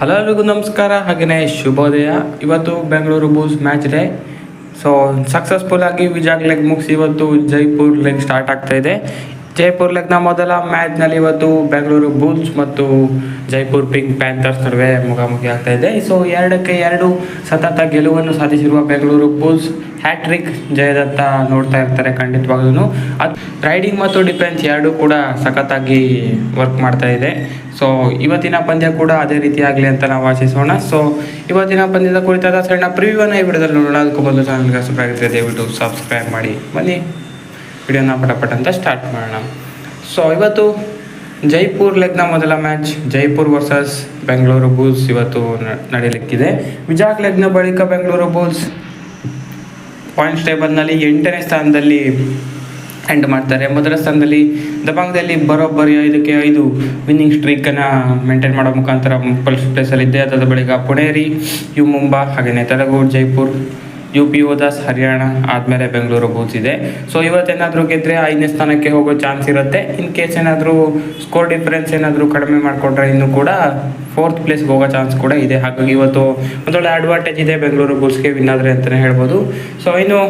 Hello ಎಲ್ರಿಗೂ ನಮಸ್ಕಾರ ಹಾಗೆಯೇ ಶುಭೋದಯ. ಇವತ್ತು Bengaluru bulls match day. So successful ಆಗಿ ವಿಜಾಗ್ ಲೆಗ್ ಮುಗಿಸಿ ಇವತ್ತು ಜೈಪುರ್ ಲೆಗ್ ಸ್ಟಾರ್ಟ್ ಆಗ್ತಾ ಇದೆ. ಜೈಪುರ್ ಲಗ್ನ ಮೊದಲ ಮ್ಯಾಚ್ನಲ್ಲಿ ಇವತ್ತು ಬೆಂಗಳೂರು ಬುಲ್ಸ್ ಮತ್ತು ಜೈಪುರ್ ಪಿಂಕ್ ಪ್ಯಾಂಥರ್ಸ್ ನಡುವೆ ಮುಖಾಮುಖಿ ಆಗ್ತಾ ಇದೆ. ಸೊ ಎರಡಕ್ಕೆ ಎರಡು ಸತತ ಗೆಲುವನ್ನು ಸಾಧಿಸಿರುವ ಬೆಂಗಳೂರು ಬುಲ್ಸ್ ಹ್ಯಾಟ್ರಿಕ್ ಜಯದತ್ತ ನೋಡ್ತಾ ಇರ್ತಾರೆ ಖಂಡಿತವಾಗ್ಲೂ ಅದು ರೈಡಿಂಗ್ ಮತ್ತು ಡಿಫೆನ್ಸ್ ಎರಡೂ ಕೂಡ ಸಖತ್ತಾಗಿ ವರ್ಕ್ ಮಾಡ್ತಾ ಇದೆ. ಸೊ ಇವತ್ತಿನ ಪಂದ್ಯ ಕೂಡ ಅದೇ ರೀತಿ ಆಗಲಿ ಅಂತ ನಾವು ಆಶಿಸೋಣ. ಸೊ ಇವತ್ತಿನ ಪಂದ್ಯದ ಕುರಿತಾದ ಸಣ್ಣ ಪ್ರಿವ್ಯೂವನ್ನು ಈ ವಿಡಿಯೋದಲ್ಲಿ ನೋಡೋಣ. ಅದಕ್ಕೂ ಬಂದು ಚಾನಲ್ಗೆ ಸಬ್ಸ್ಕ್ರೈಬ್ ಮಾಡಿ. ಬನ್ನಿ. ವಿಡಿಯೋನ ಪಟಪಟ ಅಂತ ಸ್ಟಾರ್ಟ್ ಮಾಡೋಣ. ಸೊ ಇವತ್ತು ಜೈಪುರ್ ಲೆಗ್ನ ಮೊದಲ match Jaipur versus Bengaluru bulls ಇವತ್ತು ನಡೆಯಲಿಕ್ಕಿದೆ ವಿಜಾಕ್ ಲೆಗ್ನ ಬಳಿಕ ಬೆಂಗಳೂರು ಬುಲ್ಸ್ ಪಾಯಿಂಟ್ಸ್ ಟೇಬಲ್ನಲ್ಲಿ ಎಂಟನೇ ಸ್ಥಾನದಲ್ಲಿ ಎಂಡ್ ಮಾಡ್ತಾರೆ. ಮೊದಲ ಸ್ಥಾನದಲ್ಲಿ ದಬಾಂಗದಲ್ಲಿ ಬರೋಬ್ಬರಿ ಐದಕ್ಕೆ ಐದು ವಿನ್ನಿಂಗ್ ಸ್ಟ್ರೀಕನ್ನು ಮೇಂಟೈನ್ ಮಾಡೋ ಮುಖಾಂತರ ಫಸ್ಟ್ ಪ್ಲೇಸಲ್ಲಿದ್ದೆ ಅದಾದ ಬಳಿಕ ಪುಣೇರಿ, ಯು ಮುಂಬಾ ಹಾಗೆಯೇ ತಲಗೂಡ್ ಜೈಪುರ್. ಯು ಪಿ ಓದಾಸ್ ಹರಿಯಾಣ ಆದಮೇಲೆ ಬೆಂಗಳೂರು ಬೂತ್ಸ್ ಇದೆ. ಸೊ ಇವತ್ತೇನಾದರೂ ಗೆದ್ದರೆ ಐದನೇ ಸ್ಥಾನಕ್ಕೆ ಹೋಗೋ ಚಾನ್ಸ್ ಇರುತ್ತೆ. ಇನ್ ಕೇಸ್ ಏನಾದರೂ ಸ್ಕೋರ್ ಡಿಫರೆನ್ಸ್ ಏನಾದರೂ ಕಡಿಮೆ ಮಾಡಿಕೊಂಡ್ರೆ ಇನ್ನೂ ಕೂಡ ಫೋರ್ತ್ ಪ್ಲೇಸ್ಗೆ ಹೋಗೋ ಚಾನ್ಸ್ ಕೂಡ ಇದೆ. ಹಾಗಾಗಿ ಇವತ್ತು ಒಂದೊಳ್ಳೆ ಅಡ್ವಾಂಟೇಜ್ ಇದೆ ಬೆಂಗಳೂರು ಬುಲ್ಸ್ಗೆ ವಿನ್ ಆದರೆ ಅಂತಲೇ ಹೇಳ್ಬೋದು. ಸೊ ಇನ್ನು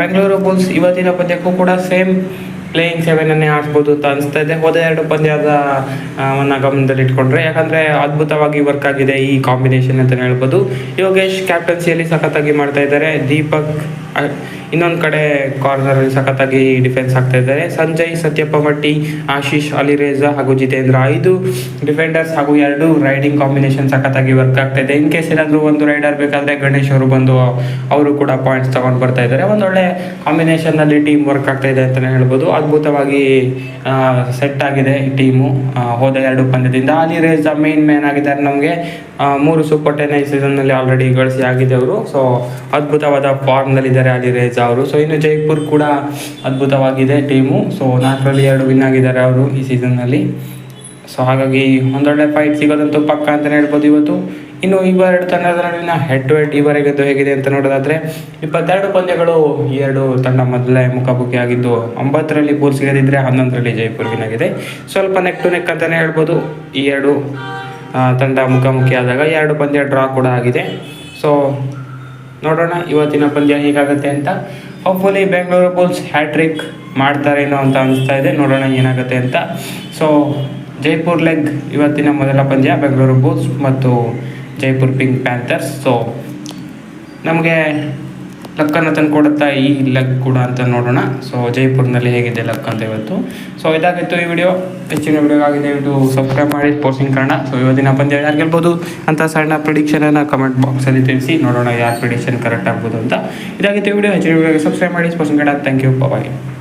ಬೆಂಗಳೂರು ಬುಲ್ಸ್ ಇವತ್ತಿನ ಪದ್ಯಕ್ಕೂ ಕೂಡ ಸೇಮ್ ಪ್ಲೇಯಿಂಗ್ ಸೆವೆನನ್ನೇ ಆಡ್ಬೋದು ಅಂತ ಅನಿಸ್ತಾ ಇದೆ. ಹೋದ ಎರಡು ಪಂದ್ಯದ ಆ, ವನ್ನ ಗಮನದಲ್ಲಿ ಇಟ್ಕೊಂಡ್ರೆ. ಯಾಕಂದರೆ ಅದ್ಭುತವಾಗಿ ವರ್ಕ್ ಆಗಿದೆ ಈ ಕಾಂಬಿನೇಷನ್ ಅಂತಲೇ ಹೇಳ್ಬೋದು. ಯೋಗೇಶ್ ಕ್ಯಾಪ್ಟನ್ಸಿಯಲ್ಲಿ ಸಖತ್ತಾಗಿ ಮಾಡ್ತಾ ಇದ್ದಾರೆ. ದೀಪಕ್ ಇನ್ನೊಂದು ಕಡೆ ಕಾರ್ನರಲ್ಲಿ ಸಖತ್ತಾಗಿ ಡಿಫೆನ್ಸ್ ಆಗ್ತಾ ಇದ್ದಾರೆ. ಸಂಜಯ್, ಸತ್ಯಪ್ಪ ಮಟ್ಟಿ ಆಶೀಶ್, ಅಲಿರೇಜಾ ಹಾಗೂ ಜಿತೇಂದ್ರ. ಐದು ಡಿಫೆಂಡರ್ಸ್ ಹಾಗೂ ಎರಡು ರೈಡಿಂಗ್ ಕಾಂಬಿನೇಷನ್ ಸಖತ್ತಾಗಿ ವರ್ಕ್ ಆಗ್ತಾ ಇದೆ. ಇನ್ ಕೇಸ್ ಏನಾದರೂ ಒಂದು ರೈಡರ್ ಬೇಕಾದರೆ ಗಣೇಶ್ ಅವರು ಬಂದು ಅವರು ಕೂಡ ಪಾಯಿಂಟ್ಸ್ ತಗೊಂಡು ಬರ್ತಾ ಇದ್ದಾರೆ. ಒಂದೊಳ್ಳೆ ಕಾಂಬಿನೇಷನ್ನಲ್ಲಿ ಟೀಮ್ ವರ್ಕ್ ಆಗ್ತಾ ಇದೆ ಅಂತಲೇ ಹೇಳ್ಬೋದು. ಅದ್ಭುತವಾಗಿ ಸೆಟ್ ಆಗಿದೆ ಈ ಟೀಮು ಹೋದ ಎರಡು ಪಂದ್ಯದಿಂದ. ಅಲಿ ಮೈನ್ ಮೇನ್ ಮ್ಯಾನ್ ಆಗಿದ್ದಾರೆ ನಮಗೆ. ಮೂರು ಸೂಪರ್ ಟೆನ್ ಈ ಸೀಸನ್ನಲ್ಲಿ ಆಲ್ರೆಡಿ ಗಳಿಸಿ ಆಗಿದೆ ಅವರು ಸೊ ಅದ್ಭುತವಾದ ಫಾರ್ಮ್ನಲ್ಲಿದ್ದಾರೆ ಅಲಿ ರೇಜಾ ಅವರು ಸೊ ಇನ್ನು ಜೈಪುರ್ ಕೂಡ ಅದ್ಭುತವಾಗಿದೆ ಟೀಮು. ಸೊ ನಾಲ್ಕರಲ್ಲಿ ಎರಡು ವಿನ್ ಆಗಿದ್ದಾರೆ ಅವರು ಈ ಸೀಸನ್ನಲ್ಲಿ ಸೊ ಹಾಗಾಗಿ ಒಂದೊಳ್ಳೆ ಫೈಟ್ ಸಿಗೋದಂತೂ ಪಕ್ಕ ಅಂತಲೇ ಹೇಳ್ಬೋದು ಇವತ್ತು. ಇನ್ನು ಇವೆರಡು ತಂಡದ ನಡುವಿನ ಹೆಡ್ ಟು ಹೆಡ್ ಈವರೆಗಂತೂ ಹೇಗಿದೆ ಅಂತ ನೋಡೋದಾದ್ರೆ, ಇಪ್ಪತ್ತೆರಡು ಪಂದ್ಯಗಳು ಈ ಎರಡು ತಂಡ ಮೊದಲೇ ಮುಖಾಮುಖಿ ಆಗಿದ್ದು, ಒಂಬತ್ತರಲ್ಲಿ ಪೂರ್ ಗೆದ್ದಿದ್ರೆ ಹನ್ನೊಂದರಲ್ಲಿ ಜೈಪುರ್ ವಿನ್ ಆಗಿದೆ. ಸ್ವಲ್ಪ ನೆಕ್ ಟು ನೆಕ್ ಅಂತಲೇ ಹೇಳ್ಬೋದು. ಈ ಎರಡು ತಂಡ ಮುಖಾಮುಖಿ ಆದಾಗ ಎರಡು ಪಂದ್ಯ ಡ್ರಾ ಕೂಡ ಆಗಿದೆ. ಸೊ ನೋಡೋಣ, ಇವತ್ತಿನ ಪಂದ್ಯ ಹೇಗಾಗುತ್ತೆ ಅಂತ. ಹೋಪ್ಫುಲಿ ಬೆಂಗಳೂರು ಬುಲ್ಸ್ ಹ್ಯಾಟ್ರಿಕ್ ಮಾಡ್ತಾರೇನೋ ಅಂತ ಅನಿಸ್ತಾ ಇದೆ. ನೋಡೋಣ ಏನಾಗುತ್ತೆ ಅಂತ. ಸೊ ಜೈಪುರ್ ಲೆಗ್ ಇವತ್ತಿನ ಮೊದಲ ಪಂದ್ಯ ಬೆಂಗಳೂರು ಬುಲ್ಸ್ ಮತ್ತು ಜೈಪುರ್ ಪಿಂಕ್ ಪ್ಯಾಂಥರ್ಸ್ ಸೊ ನಮಗೆ ಲಕ್ಕನ್ನು ತಂದುಕೊಡುತ್ತಾ ಈ ಲಕ್ ಕೂಡ ಅಂತ ನೋಡೋಣ. ಸೊ ಜೈಪುರ್ನಲ್ಲಿ ಹೇಗಿದೆ ಲಕ್ ಅಂತ ಇವತ್ತು. ಸೊ ಇದಾಗಿತ್ತು ಈ ವಿಡಿಯೋ ಹೆಚ್ಚಿನ ವಿಡಿಯೋಗಾಗಿದೆ ಇದು ಸಬ್ಸ್ಕ್ರೈಬ್ ಮಾಡಿ ಪೋಸ್ಟಿಂಗ್ ಕಾರಣ. ಸೊ ಇವತ್ತಿನ ಪಂದ್ಯ ಯಾರು ಗೆಲ್ಬೋದು ಅಂತ ಸಣ್ಣ ಪ್ರಿಡಿಕ್ಷನನ್ನು ಕಮೆಂಟ್ ಬಾಕ್ಸಲ್ಲಿ ತಿಳಿಸಿ. ನೋಡೋಣ ಯಾರು ಪ್ರಿಡಿಕ್ಷನ್ ಕರೆಕ್ಟ್ ಆಗ್ಬೋದು ಅಂತ. ಇದಾಗಿತ್ತು ಈ ವಿಡಿಯೋ ಹೆಚ್ಚಿನ ವಿಡಿಯೋಗೆ ಸಬ್ಸ್ಕ್ರೈಬ್ ಮಾಡಿ posting Kannada thank you bye